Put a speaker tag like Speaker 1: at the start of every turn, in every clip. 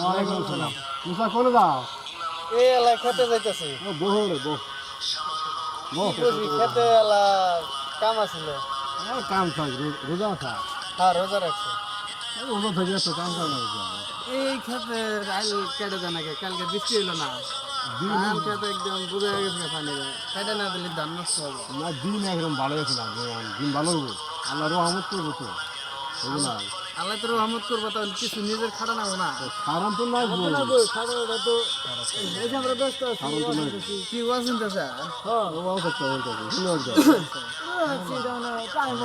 Speaker 1: ওয়ালাইকুম আসসালাম। মুসা কোনে যাও।
Speaker 2: এই এলাই খেতে যাইতেছি।
Speaker 1: ও বহু রে বহু।
Speaker 2: করবি? খেতে এলা কাম আছিল
Speaker 1: কাম থাক রোজা থাক।
Speaker 2: হ্যাঁ রোজা রাখছে।
Speaker 1: রোজা থেকে তো কাম কাম না
Speaker 2: এই খেতে আল কেটে দেয় নাকি কালকে বৃষ্টি হইল না। ধান খেতে একদম বুঝে গেছে পানি কেটে না দিলে ধান নষ্ট হবে।
Speaker 1: না দিন একদম ভালো আছে না দিন ভালো হব আল্লাহ রহমত করব তো। না।
Speaker 2: আল্লাহ তো রহমত করব তাহলে কিছু নিজের খাটা নাও না।
Speaker 1: কারণ তো নাই বল। কারণ তো নাই।
Speaker 2: কি ওয়াজিন তো স্যার?
Speaker 1: হ্যাঁ তো।
Speaker 2: হ্যাঁ তো না
Speaker 1: টাইম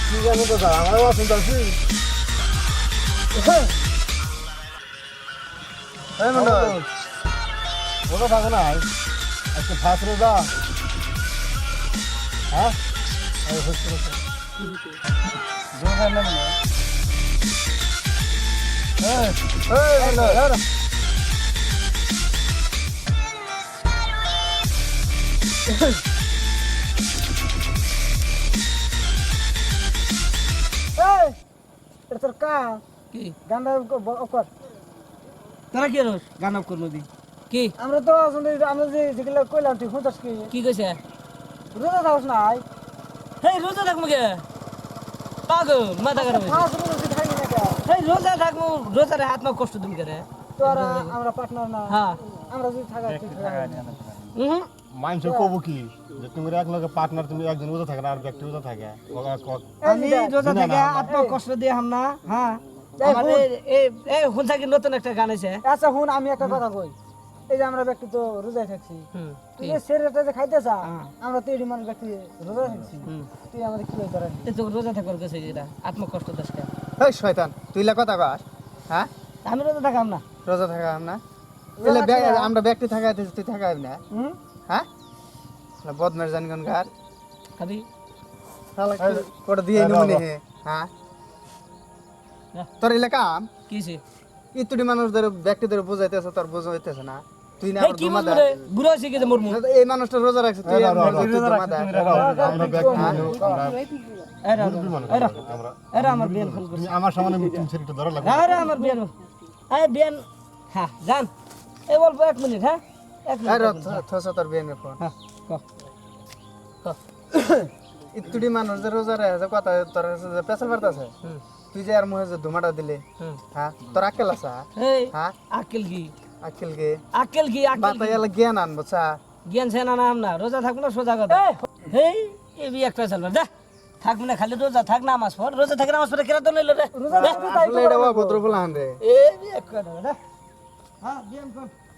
Speaker 1: কি জানো তো আমার অসুবিধ আছে
Speaker 2: এই মন্ডল
Speaker 1: ওটা থাকে না আজকে ফার্স্ট রোজা হ্যাঁ এই হচ্ছে এই,
Speaker 2: এই মন্ডল
Speaker 3: কি?
Speaker 2: গান্ডা অকর।
Speaker 3: তোরা কি রস? গান অফ করবি কি?
Speaker 2: আমরা তো আমরা যে যেগুলো কইলাম তুই হুঁচাস কি?
Speaker 3: কি কইছে?
Speaker 2: রোজা থাকস নাই।
Speaker 3: হেই রোজা থাকব কে? পাগল মাথা খারাপ
Speaker 2: কে
Speaker 3: হেই রোজা থাকব রোজারে হাত মা কষ্ট তুমি করে
Speaker 2: তোরা আমরা পার্টনার না।
Speaker 3: হ্যাঁ।
Speaker 2: আমরা যদি থাকা
Speaker 3: হুম
Speaker 1: মানুষের কব কি? যে তুমি এক লগে পার্টনার তুমি একজন উদা থাকে না আর ব্যক্তি উদা থাকে।
Speaker 3: আমি রোজা থেকে আত্মা কষ্ট দিয়ে হাম না হ্যাঁ? আমার এই- এই এই হুনসা নতুন একটা গান আছে।
Speaker 2: আচ্ছা হুন আমি একটা কথা কই। এই যে আমরা ব্যক্তি তো রোজায় থাকছি। তুই যে সেরেটা যে খাইতেছ
Speaker 3: হ্যাঁ।
Speaker 2: আমরা তো এডি মানুষ ব্যক্তি রোজা থাকছি।
Speaker 3: হুম।
Speaker 2: তুই আমাদের কি
Speaker 3: এই তো রোজা থাকার কাছে এটা আত্মা কষ্ট দেশটা
Speaker 4: এই শয়তান তুই লা কথা কর হ্যাঁ?
Speaker 3: আমি রোজা থাকাম না।
Speaker 4: রোজা থাকা না। আমরা ব্যক্তি থাকা তুই থাকা না।
Speaker 2: হুম?
Speaker 4: হ্যাঁ? বদমের জানগন গার
Speaker 3: খাবি
Speaker 4: কোটা দিয়ে নিমুনি হ্যাঁ? তোর এলাকা?
Speaker 3: কিছে
Speaker 4: ইতুটি মানুষ ধরে ব্যক্তি ধরে বুঝাইতেছে তোর বুঝ হইতেছে না। তুই না
Speaker 3: এই
Speaker 4: আবার
Speaker 3: কি
Speaker 4: দুমা
Speaker 3: বলব রে কি যে মরমু
Speaker 4: এই মানুষটা রোজা রাখছে তুই
Speaker 1: রোজা,
Speaker 4: তুই
Speaker 1: আমরা ব্যক্তি
Speaker 3: এরা এরা এরা আমার বিয়ান ফোন
Speaker 1: তুমি আমার সামনে তুমি সেটা ধরা লাগবে।
Speaker 3: আরে আমার বিয়ান এই বিয়ান হ্যাঁ জান এই বলব এক মিনিট হ্যাঁ? এক এক হ্যাঁ ক ক
Speaker 4: ইতুটি মানুষ যে রোজা রাখছে কথা তোর যে পেছাল পারতাছে তুই যে আর মুহে যে ধুমাটা দিলে হ্যাঁ তোর আকেল আছে হ্যাঁ
Speaker 3: আকেল কি
Speaker 4: আকেল গে
Speaker 3: আকেল কি
Speaker 4: বাতা এলা জ্ঞান আনব চা
Speaker 3: জ্ঞান সেনা নাম না রোজা থাকব না সোজা কথা হেই এই বি চলবে দে থাকব না খালি রোজা থাক নামাজ পড় রোজা থাক নামাজ পড়ে কেরা তো লইল রে রোজা
Speaker 4: আসলে এটা ভদ্র বলান রে
Speaker 3: হ্যাঁ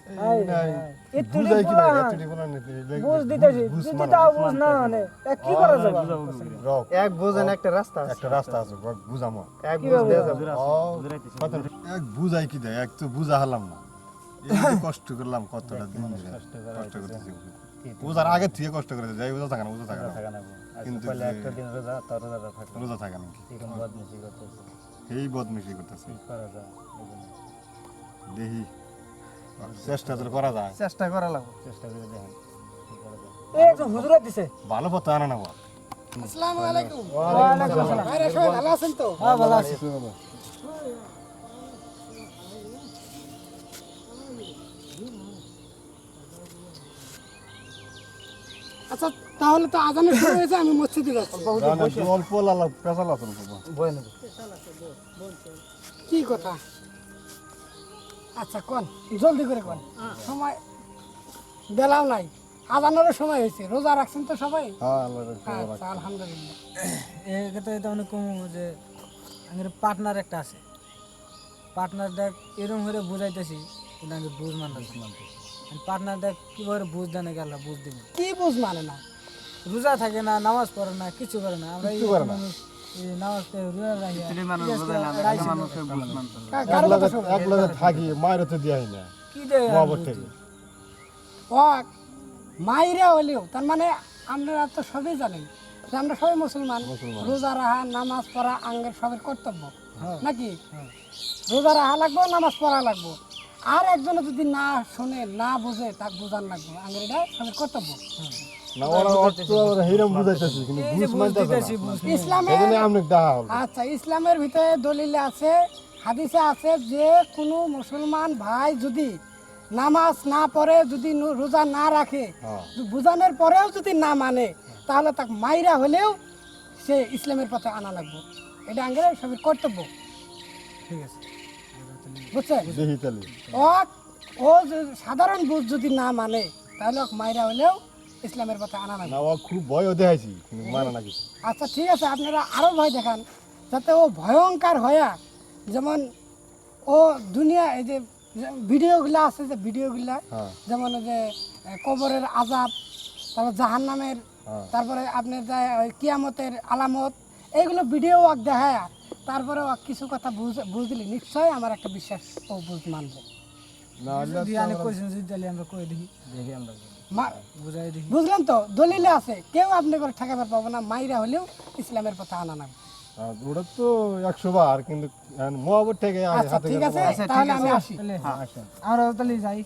Speaker 1: বুঝাই কি না ব্যক্তি বলা নিতে
Speaker 2: বুঝ দিতেছি তুই তো তাও বুঝ না তা কি করা যাবে?
Speaker 1: রক
Speaker 4: এক বোঝেন একটা রাস্তা
Speaker 1: একটা রাস্তা আছে বুঝামো
Speaker 4: এক বুঝ দিয়ে যাব।
Speaker 1: ও, কত- এক বুঝাই কি দেয়? এক তো বুঝা হলাম না। কষ্ট করলাম কতটা দিন ধরে কষ্ট করতেছি। বুঝার আগে থেকে কষ্ট করে যাই বুঝা থাকে না বুঝা থাকে না। কিন্তু রোজা থাকে নাকি এই বদমিশি করতেছে। দেখি চেষ্টা তো করা যায়।
Speaker 4: চেষ্টা করা লাগবে।
Speaker 2: এই যে হুজুরা দিছে।
Speaker 1: ভালো পথে আনে না।
Speaker 2: হ্যাঁ ভালো আছে।
Speaker 5: আচ্ছা তাহলে তো আজানের শুরু হয়েছে আমি মসজিদে যাচ্ছি।
Speaker 1: অল্প লালা পেঁচাল আছে না
Speaker 5: কি কথা? আচ্ছা কোন? জলদি করে কোন? সময় বেলাও নাই। আজানেরও সময় হয়েছে। রোজা রাখছেন তো সবাই?
Speaker 1: হ্যাঁ।
Speaker 5: আচ্ছা আলহামদুলিল্লাহ।
Speaker 3: এই কথা এটা অনেক কম যে আমার পার্টনার একটা আছে। পার্টনারটা এরকম করে বুঝাইতেছি কিন্তু আমি বুঝ মানতেছি পার্টনারটা কীভাবে বুঝ দেয় না গেল বুঝ দিব।
Speaker 5: কি বুঝ মানে না?
Speaker 3: রোজা থাকে না নামাজ পড়ে না কিছু করে না। আমরা
Speaker 1: থাকি তো
Speaker 5: তার মানে আপনারা তো সবই জানেন যে আমরা সবাই মুসলমান রোজা রাহা নামাজ পড়া আঙ্গের সবের কর্তব্য নাকি রোজা রাহা লাগবো নামাজ পড়া লাগবো আর একজনে যদি না শোনে না বুঝে তাকে বোঝান লাগবে আঙ্গের এটা সবের কর্তব্য আচ্ছা ইসলামের ভিতরে দলিলে আছে হাদিসে আছে যে কোনো মুসলমান ভাই যদি নামাজ না পড়ে যদি রোজা না রাখে
Speaker 1: হ্যাঁ।
Speaker 5: বুঝানোর পরেও যদি না মানে তাহলে তাকে মাইরা হলেও সে ইসলামের পথে আনা লাগবে। এটা আঙ্গের সবের কর্তব্য।
Speaker 2: ঠিক আছে।
Speaker 5: বুঝছেন? ও ও সাধারণ বুঝ যদি না মানে তাহলে মাইরা হলেও ইসলামের পথে আনা লাগবে
Speaker 1: না ও খুব ভয়ও দেখাইছি কিন্তু মানে না কিছু।
Speaker 5: আচ্ছা ঠিক আছে আপনারা আরও ভয় দেখান যাতে ও ভয়ঙ্কর হয়া যেমন ও দুনিয়া এই যে ভিডিওগুলো আছে যে ভিডিওগুলা
Speaker 1: হ্যাঁ।
Speaker 5: যেমন যে কবরের আজাব তারপর জাহান নামের
Speaker 1: হ্যাঁ।
Speaker 5: তারপরে আপনার যে কিয়ামতের আলামত এইগুলো ভিডিও ওয়াক দেখায় তারপরে ও কিছু কথা বুঝ বুঝলি নিশ্চয়ই আমার একটা বিশ্বাস ও বুঝ মানবে।
Speaker 1: না
Speaker 2: যদি আনে কইছেন যদি তাহলে আমরা কই দেখি। দেখি আমরা
Speaker 5: বুঝলেন তো দলিলে আছে। কেউ আপনি করে ঠেকাবার পাবো না মাইরা হলেও ইসলামের পথে আনা না
Speaker 1: হ্যাঁ, ওটা তো একশো বার কিন্তু মহাবত থেকে
Speaker 5: আচ্ছা ঠিক আছে তাহলে আমি আসি।
Speaker 2: তাহলে আমরা তাহলে যাই।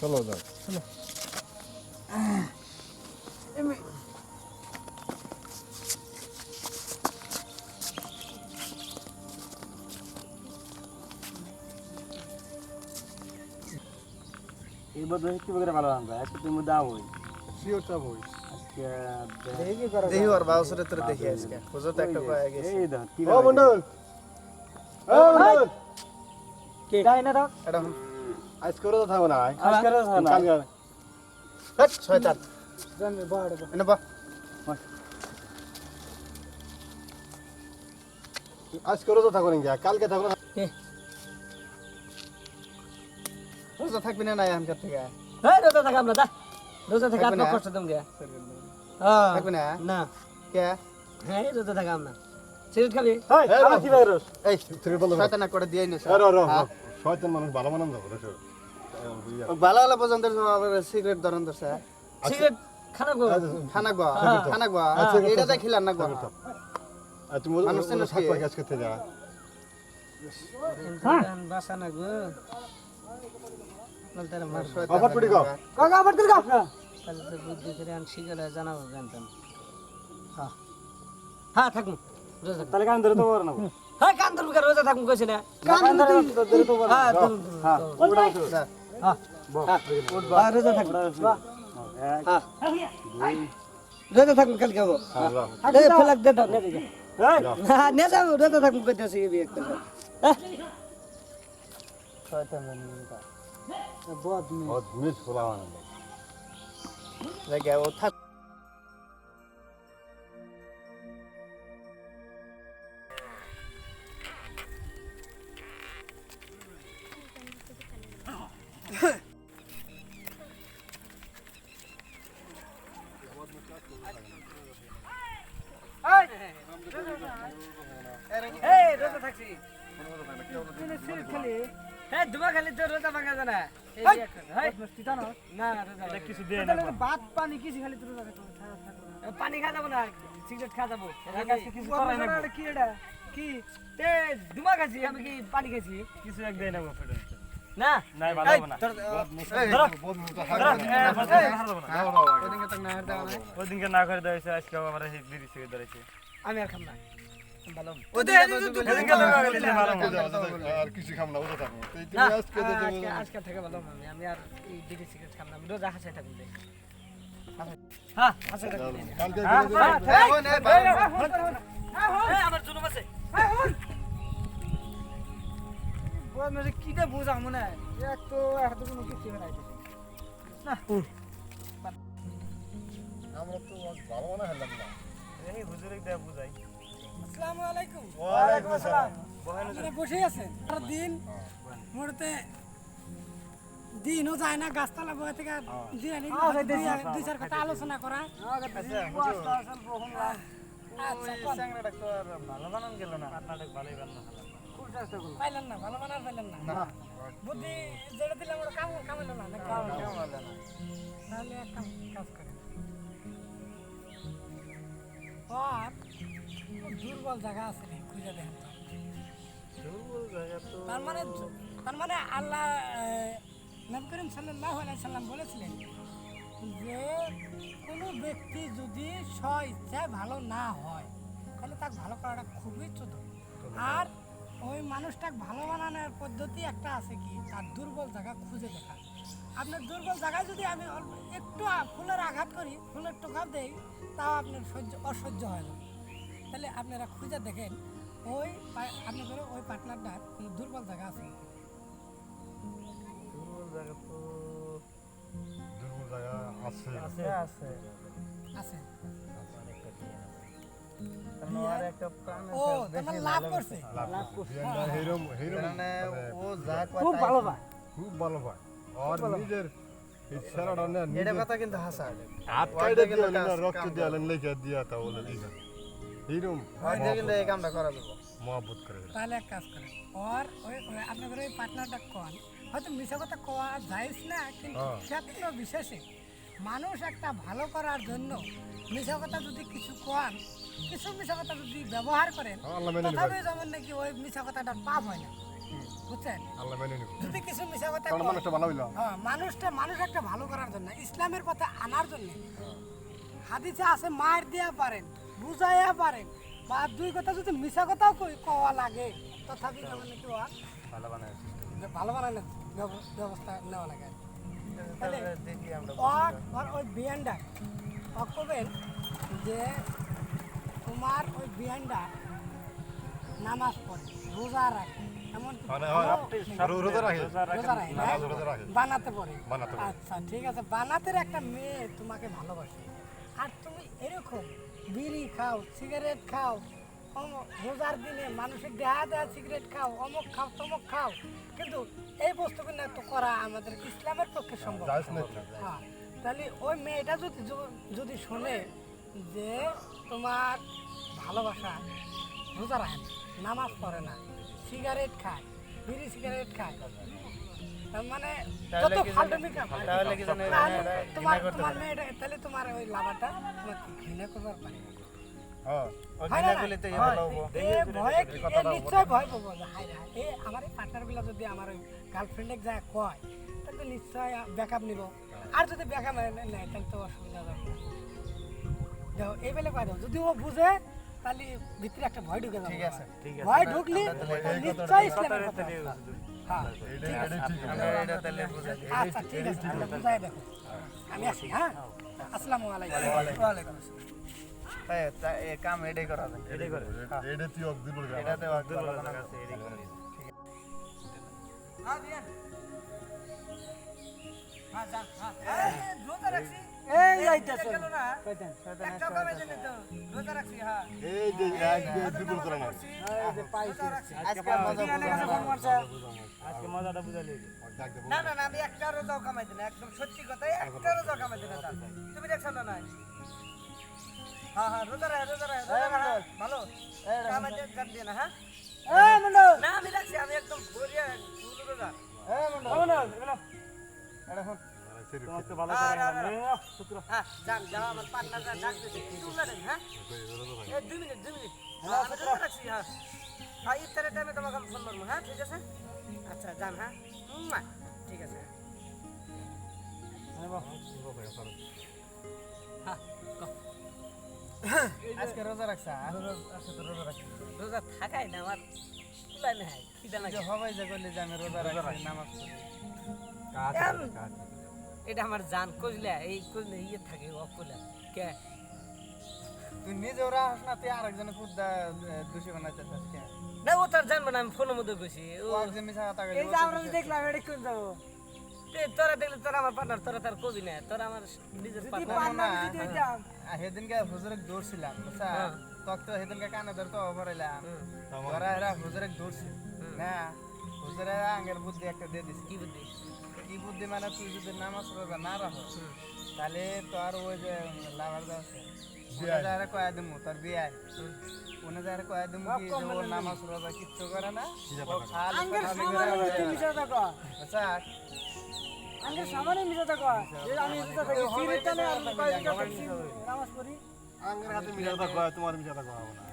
Speaker 1: চলো যাও।
Speaker 3: এবার দেখি কি বলে ভালো আমরা? একটু তুমি দাও ওই।
Speaker 1: শিওর হই
Speaker 3: আজকে
Speaker 4: দেখি ওর বাউসরে তোর দেখি আজকে। বুঝো তো একটা কয়ে গেছে।
Speaker 3: এই দাও কি
Speaker 1: ও মন্ডল! ও মন্ডল!
Speaker 3: কে? গায় না দাও
Speaker 4: এটা
Speaker 1: আজ করে তো থাকো না
Speaker 3: আজকে না।
Speaker 1: কালকে
Speaker 4: হট শয়তান। এনে বা
Speaker 1: আজ করে তো থাকো না কালকে থাকো না।
Speaker 4: রোজা থাকবি না নাই এখানকার থেকে?
Speaker 3: হ্যাঁ রোজা থাকা আমরা দা রোজা থাকা
Speaker 4: থাকবে
Speaker 3: আপনার
Speaker 4: না?
Speaker 3: কষ্ট তুমি গে। হ্যাঁ।
Speaker 4: থাকবি না?
Speaker 3: না।
Speaker 4: কে?
Speaker 3: হ্যাঁ রোজা থাকা আমরা। সিগারেট খাবি?
Speaker 1: এই,
Speaker 3: আবার কি ভাইরাস?
Speaker 4: এই
Speaker 1: থেকে বলো
Speaker 4: শয়তান করে দিয়ে নিস
Speaker 1: আরে আরে শয়তান মানুষ ভালো মানুষ যাব রে
Speaker 4: ভালো ভালো পর্যন্ত সিগারেট ধরন ধরছে।
Speaker 3: সিগারেট খানা গো।
Speaker 4: খানা গো খানা গো। এটা দেখিলাম না গো।
Speaker 1: তুমি
Speaker 4: মানুষ চেনো
Speaker 1: থাক
Speaker 4: কি?
Speaker 1: কাজ করতে যা।
Speaker 3: বাসা না গো। হ্যাঁ হ্যাঁ থাকুন তাহলে কান ধরে তো বড় না হ্যাঁ রোজা থাকুন হ্যাঁ। হ্যাঁ হ্যাঁ হ্যাঁ কালকে এই ফেলাক দে দাও হ্যাঁ নে যাও রোজা থাকুন কইতেছি এই হ্যাঁ শয়তান জানি বহুত
Speaker 1: বহুত মিস খোলা মানে
Speaker 4: জায়গা ও
Speaker 2: পানি
Speaker 3: খা যাব না সিগারেট খা যাব।
Speaker 2: কিছু করাই না কি এটা? কি?
Speaker 3: এ দুমা খাইছি আমি কি পানি খাইছি?
Speaker 2: কিছু এক দেয় না
Speaker 3: না?
Speaker 2: নাই ভালো না। করে দেওয়া হয়েছে আজকে বিড়ি সিগারেট ধরেছে।
Speaker 3: আমি আর খাম না।
Speaker 4: তো
Speaker 1: তো আজকে
Speaker 3: থেকে। ভালো আমি আর এই বিড়ি সিগারেট খাম না। আমি রোজা হাসাই থাকুন দে হ্যাঁ।
Speaker 4: নে
Speaker 3: আমার জুনুম আছে
Speaker 2: কিটা বুঝা মনে হয় এক তো এক কোনো কিছু নাই
Speaker 1: আমরা তো ভালো মনে হলাম না
Speaker 2: এই হুজুরে দেয়া বুঝাই
Speaker 5: আসসালামু আলাইকুম।
Speaker 1: ওয়ালাইকুম আসসালাম।
Speaker 5: আপনারা বসে আছেন। আর দিন মোড়তে দিনও যায় না গাছতলা বয়ে থেকে দিয়ে আনি দুই- চার কথা আলোচনা করা। আচ্ছা কোন।
Speaker 2: ভালো বানান গেল না। আপনাদের ভালোই বানানো
Speaker 5: পাইলেন না ভালো মানার পাইলেন না। বুদ্ধি যেটা ওটা কাম কামাইলো না নাকি? তাহলে এক কাজ করেন। আর দুর্বল জায়গা আছে খুঁজে দেখেন তার মানে তার মানে আল্লাহ নবী করিম আলাইহি সাল্লাম বলেছিলেন যে, কোনো ব্যক্তি যদি স্ব ইচ্ছায় ভালো না হয়, তাহলে তাকে ভালো করাটা খুবই ছোট আর ওই মানুষটাকে ভালো বানানোর পদ্ধতি একটা আছে কি? তার দুর্বল জায়গা খুঁজে দেখা। আপনার দুর্বল জায়গায় যদি আমি একটু ফুলের আঘাত করি, ফুলের টোকা দেই, তাও আপনার সহ্য, অসহ্য হয়ে যাবে তাহলে আপনারা খুঁজে দেখেন, ওই আপনাদের ওই পার্টনারটার দুর্বল জায়গা আছে
Speaker 3: জায়গা তো
Speaker 1: দুর্বল জায়গা আছে।
Speaker 3: আছে
Speaker 4: আছে।
Speaker 5: আছে।
Speaker 4: মানে
Speaker 3: খুব ভালো পায়
Speaker 1: খুব ভালো পায় আর নিজের
Speaker 4: এটা কথা কিন্তু হাসা
Speaker 1: হাত
Speaker 4: দেখে
Speaker 1: দিয়ে
Speaker 4: লোক
Speaker 1: না রক্ত
Speaker 4: কাম
Speaker 1: লেখা দিয়া তা বলে
Speaker 4: এই কামটা করা
Speaker 1: মহাবুত করে।
Speaker 5: তাহলে এক কাজ করেন। ওর ওই ওই আপনাদের ওই পার্টনারটা কন? হয়তো মিশা কথা কোয়া যাইস না কিন্তু
Speaker 1: হ্যাঁ।
Speaker 5: ক্ষেত্র বিশেষে মানুষ একটা ভালো করার জন্য মিশা কথা যদি কিছু কোয়ান কিছু মিশা কথা যদি ব্যবহার করেন
Speaker 1: হ্যাঁ,
Speaker 5: তথাপি যেমন নাকি ওই মিশা কথাটার পাপ হয় না। বুঝছেন? যদি কিছু মিশা কথা হ্যাঁ মানুষটা মানুষ একটা ভালো করার জন্য ইসলামের পথে আনার জন্য। হাদিসে আছে মার দিয়া পারেন বুঝাইয়া পারেন। বা দুই কথা যদি মিশা কথাও কওয়া লাগে তথাপি যেমন নাকি ওয়া
Speaker 1: ভালো বানায়।
Speaker 5: ভালো ব্যবস্থা নেওয়া লাগে আর ওই বিয়ানটা ও কবেন যে তোমার ওই বিয়ানটা নামাজ পড়ে রোজা রাখে। এমন
Speaker 1: মানে হয়,
Speaker 5: বানাতে পারে আচ্ছা ঠিক আছে। বানাতের একটা মেয়ে তোমাকে ভালোবাসে। আর তুমি এরকম বিড়ি খাও সিগারেট খাও অম- রোজার দিনে মানুষের দেহা দেহা সিগারেট খাও অমুক খাও তমুক খাও কিন্তু এই বস্তুগুলো তো করা আমাদের ইসলামের পক্ষে সম্ভব। হ্যাঁ তাহলে ওই মেয়েটা যদি যদি শোনে যে তোমার ভালোবাসা রোজা রাখে না, নামাজ পড়ে না সিগারেট খায় বিড়ি সিগারেট খায় মানে যত ফালতুমি
Speaker 4: তাহলে কি জানে
Speaker 5: তোমার তোমার মেয়েটা তাহলে তোমার ওই লাভাটা তোমাকে ঘৃণা করবার পারে?
Speaker 1: হ্যাঁ
Speaker 5: নিশ্চয় ভয় পাবো। হায় রে হায়। এ আমার এই পার্টনারগুলো যদি আমার ওই গার্লফ্রেন্ডে যায় কয় তাহলে তো নিশ্চয় ব্যাকআপ নিব। আর যদি ব্যাকআপ নেয় তাহলে তো অসুবিধা হবে দেখো এই বেলে কয় দাও যদি ও বুঝে তাহলে ভিতরে একটা ভয় ঢুকে যাবে।
Speaker 4: ঠিক আছে
Speaker 5: ভয় ঢুকলি নিশ্চয় ইসলামের কথা। হ্যাঁ। আচ্ছা ঠিক আছে বুঝাই দেখো। আমি আসি হ্যাঁ? আসসালামু আলাইকুম।
Speaker 4: ওয়ালাইকুম আসসালাম। হ্যাঁ, তা- এ কাম এটাই করা
Speaker 3: এটাই করে
Speaker 1: এটা তুই
Speaker 3: আছে এটাই করে
Speaker 1: না
Speaker 6: না না না আমি একটা রোজাও কামাইতে না একদম সত্যি কথাই একটা রোজাও কামাইতে না তুমি দেখছ না নাই হ্যাঁ হ্যাঁ রোজা রাখ রোজা রাখ ভালো কামাইতে দিয়ে না হ্যাঁ না আমি রাখছি আমি একদম ভরিয়া ফুল রোজা
Speaker 3: তোমার তো ভালো করে গেলাম। এ, শুক্র।
Speaker 6: হ্যাঁ পার্টনার যান হ্যাঁ? দুই মিনিট হ্যাঁ আমি রোজা রাখছি
Speaker 4: আজকে রোজা রাখছা।
Speaker 6: রোজা থাকাই না আমার কুলাই না খিদা না
Speaker 4: যে হবাই যে করলে যে আমি রোজা রাখছি নামাজ
Speaker 6: এটা আমার জান কইলা এই কইলে ইয়ে থাকে ও কইলা কে?
Speaker 4: তুই নিজে ওরা হাস না তুই আরেকজনে কুদ্দা দোষী বানাইতে চাস কে?
Speaker 6: না ও তার জানবে না আমি ফোনের মধ্যে কইছি। ও
Speaker 4: একজন মিশা কথা
Speaker 6: এই যে আমরা দেখলাম এটা কোন যাব তোরা দেখলে তোরা আমার পার্টনার তোরা তার কবি না তোরা আমার নিজের পার্টনার
Speaker 4: সেদিনকে হুজুরে দৌড়ছিলাম বুঝছা? তক তো সেদিনকে কানে ধরতে অভরাইলাম। ওরা এরা হুজুরে দৌড়ছে না? হুজুরে আঙ্গের বুদ্ধি একটা দিয়ে দিছে।
Speaker 6: কি বুদ্ধি?
Speaker 4: কি বুদ্ধি মানে তুই যদি নামাজ রোজা না রাখো তাহলে তোর ওই যে লাভার দা আছে যারে কয়া দিমু তোর বিয়াই ওনে যারে কয়া দিমু কি যে ও নামাজ রোজা কিচ্ছু করে না ও খালি
Speaker 5: সামানে মিশে থাকো আমি মিশে থাকি সিরিজ টানে আর কয়েক নামাজ পড়ি।
Speaker 1: হাতে তোমার না।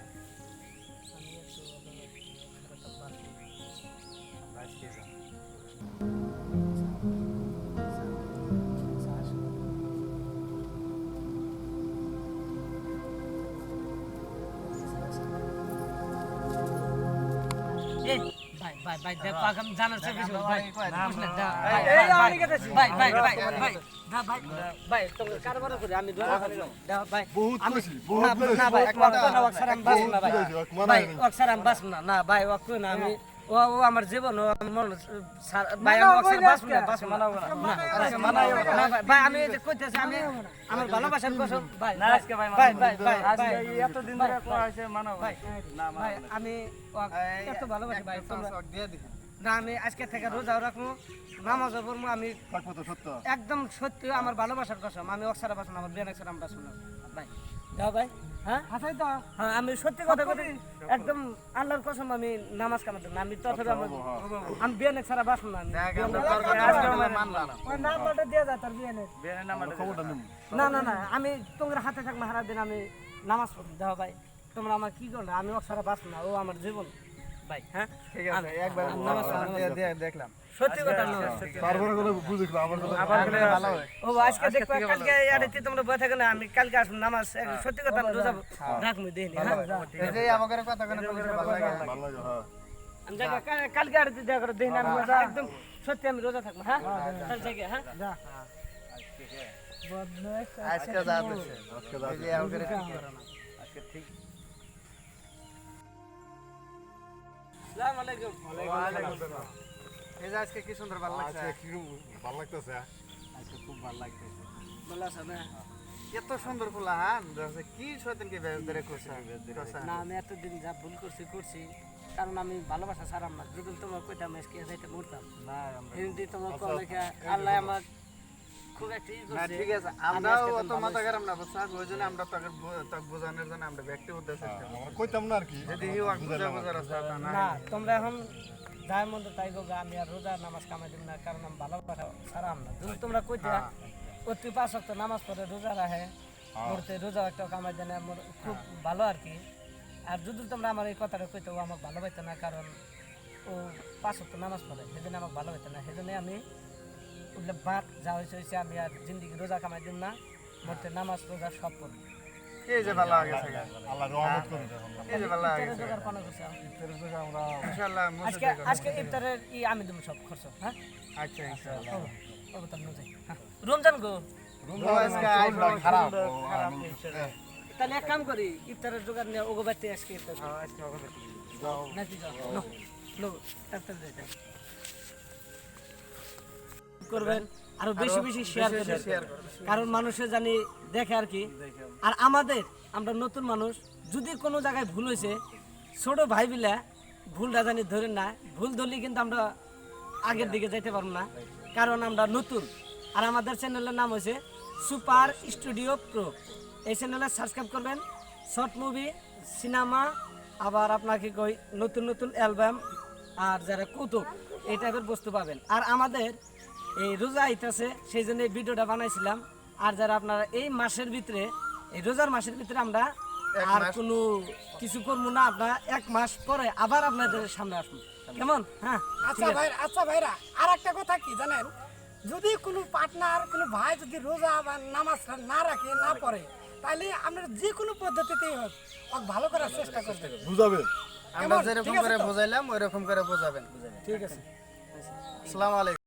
Speaker 3: ভাই দেখ পাকাম জানার চেয়ে বেশি ভাই
Speaker 6: এই,
Speaker 3: ভাই,
Speaker 6: আমি কেটেছি।
Speaker 3: ভাই ভাই ভাই ভাই দা, ভাই ভাই তোমরা কারবার করে আমি ধরে দা, ভাই
Speaker 1: বহুত খুশি, বহুত
Speaker 3: না। না ভাই একবার না ছাড়া আমি বাঁচব না ভাই
Speaker 1: মানা
Speaker 3: ভাই। আমি বাঁচব না না ভাই ওয়াক না আমি ও ও আমার জীবন ও আমার ছাড়া- ভাই আমি না না। ভাই, আমি এই যে কইতেছি আমি আমার ভালোবাসার কসম ভাই
Speaker 4: না আজকে ভাই
Speaker 3: ভাই ভাই ভাই
Speaker 4: আজকে
Speaker 3: ভাই
Speaker 4: এই ধরে কোয়া হয়েছে মানো
Speaker 3: ভাই
Speaker 4: না
Speaker 3: ভাই আমি ওয়াক এত ভালোবাসি ভাই তোমরা
Speaker 4: দিয়ে দিন
Speaker 3: না আমি আজকে থেকে রোজাও রাখব নামাজও পড়ব আমি
Speaker 1: সত্য?
Speaker 3: একদম সত্যি আমার ভালোবাসার কসম আমি অক্সারা বাসন আমার বিয়ান অক্সারা আমি বাসন ভাই। ভাই হ্যাঁ?
Speaker 5: আচ্ছা তো
Speaker 3: হ্যাঁ আমি সত্যি কথা কথা একদম আল্লাহর কসম আমি নামাজ কামাতে না আমি তথাপি আমি আমি। বিয়ান না আমি।
Speaker 5: দিয়ে যায় তার
Speaker 3: না না না আমি তোমার হাতে থাকব সারা দিন আমি নামাজ পড়ি যাও ভাই তোমরা আমার কি করলে? আমি অক্সারা বাসন না ও আমার জীবন। ভাই হ্যাঁ?
Speaker 4: ঠিক আছে একবার
Speaker 3: নামাজ
Speaker 4: দেখলাম।
Speaker 3: সত্যি কথা
Speaker 1: তারপরে কথা বুঝিস না
Speaker 4: আবার ভালো
Speaker 3: ও আজকে দেখবা কালকে আরেতে তোমরা বসে থাকো না আমি কালকে আসব নামাজ। সত্যি কথা আমি রোজা রাখব দেখিনি হ্যাঁ।
Speaker 4: এই যে আমাদের কথা কোনো ভালো লাগে
Speaker 1: ভালো লাগে হ্যাঁ।
Speaker 3: আমি জায়গা কালকে আরেতে দেখা করো দেখিনি আমি রোজা একদম সত্যি আমি রোজা থাকব। হ্যাঁ? তাহলে জায়গা হ্যাঁ?
Speaker 4: আজকে যা দিচ্ছে
Speaker 1: আজকে যা
Speaker 4: এই যে আমাদের আজকে ঠিক।
Speaker 3: আসসালামু আলাইকুম।
Speaker 4: এই যে আজকে কি সুন্দর ভালো লাগছে?
Speaker 1: আজকে কি ভালো লাগতেছে?
Speaker 4: আজকে খুব ভালো লাগতেছে।
Speaker 3: ভালো আছো না?
Speaker 4: এত সুন্দর ফুলা হ্যাঁ? দেখছে কি সত্যি কি ধরে করছে?
Speaker 3: না আমি এতদিন যা ভুল করছি করছি। কারণ আমি ভালোবাসা ছাড়াম না যদি তোমার কইতাম আজকে যাইতে মরতাম।
Speaker 4: না
Speaker 3: হিন্দি তোমার কল লেখা আল্লাহ আমার খুব একটা ই করছে।
Speaker 4: ঠিক আছে আমরাও অত মাথা গরম না বুঝছ ওই জন্য আমরা তোকে তোকে বোঝানোর জন্য আমরা ব্যক্তি উদ্দেশ্যে
Speaker 1: আমরা কইতাম না আর কি।
Speaker 4: যদি আর বুঝা বুঝা রাস্তা না।
Speaker 3: না তোমরা এখন যার মধ্যে তাই গো আমি আর রোজা নামাজ কামাই দিব না কারণ আমি ভালোবাসা ছাড়াম না। যদি তোমরা কইতে প্রতি পাঁচ ওয়াক্ত নামাজ পড়ে রোজা রাখে পড়তে রোজা একটা কামাই দেন আমার খুব ভালো আর কি। আর যদি তোমরা আমার এই কথাটা কইতে ও আমাকে ভালো পাইতো না কারণ ও পাঁচ ওয়াক্ত নামাজ পড়ে সেজন্য আমাকে ভালো পাইতো না। সেজন্য আমি উঠলে বাদ যা হয়েছে হয়েছে আমি আর জিন্দিগি রোজা কামাই দিব না মরতে নামাজ রোজা সব পড়ব।
Speaker 4: এই যে ভালো লাগে
Speaker 1: আল্লাহ রহমত করুন
Speaker 4: এই যে ভালো
Speaker 3: জোগাড় পানা করছে
Speaker 1: আমরা
Speaker 4: ইনশাআল্লাহ
Speaker 3: আজকে আজকে ইফতারের ই আমি দেবো সব খরচ হ্যাঁ?
Speaker 4: আচ্ছা ইনশাআল্লাহ।
Speaker 3: ও, ও তো হ্যাঁ। রমজান গো।
Speaker 4: ও আজকে আইফোন
Speaker 1: খারাপ।
Speaker 3: তাহলে এক কাম করি ইফতারের জোগাড় নিয়ে ওগো বাড়তে আজকে ইফতার করি।
Speaker 4: আজকে হবে
Speaker 3: নাকি যাও? নো নো তাড়াতাড়ি করবেন? আরও বেশি বেশি শেয়ার করবেন কারণ মানুষে জানি দেখে আর কি। আর আমাদের আমরা নতুন মানুষ যদি কোনো জায়গায় ভুল হয়েছে ছোট ভাই বিলা ভুলটা জানি ধরে না ভুল ধরলে কিন্তু আমরা আগের দিকে যাইতে পারব না। কারণ আমরা নতুন। আর আমাদের চ্যানেলের নাম হয়েছে সুপার স্টুডিও প্রো। এই চ্যানেলে সাবস্ক্রাইব করবেন। শর্ট মুভি সিনেমা আবার আপনাকে কই নতুন নতুন অ্যালবাম আর যারা কৌতুক এই টাইপের বস্তু পাবেন। আর আমাদের এই রোজা আইতেছে সেই জন্য এই ভিডিওটা বানাইছিলাম। আর যারা আপনারা এই মাসের ভিতরে এই রোজার মাসের ভিতরে আমরা আর কোনো কিছু করব না আপনার এক মাস পরে আবার আপনাদের সামনে আসব। কেমন? হ্যাঁ
Speaker 5: আচ্ছা ভাই আচ্ছা ভাইরা আর একটা কথা কি জানেন? যদি কোনো পার্টনার কোনো ভাই যদি রোজা বা নামাজ না রাখে না পড়ে তাহলে আপনার যে কোনো পদ্ধতিতেই হোক ভালো করার চেষ্টা করবেন।
Speaker 1: বুঝাবে
Speaker 4: আমরা যেরকম করে বোঝাইলাম ওই রকম করে বোঝাবেন।
Speaker 3: ঠিক আছে।
Speaker 4: আসসালামু আলাইকুম।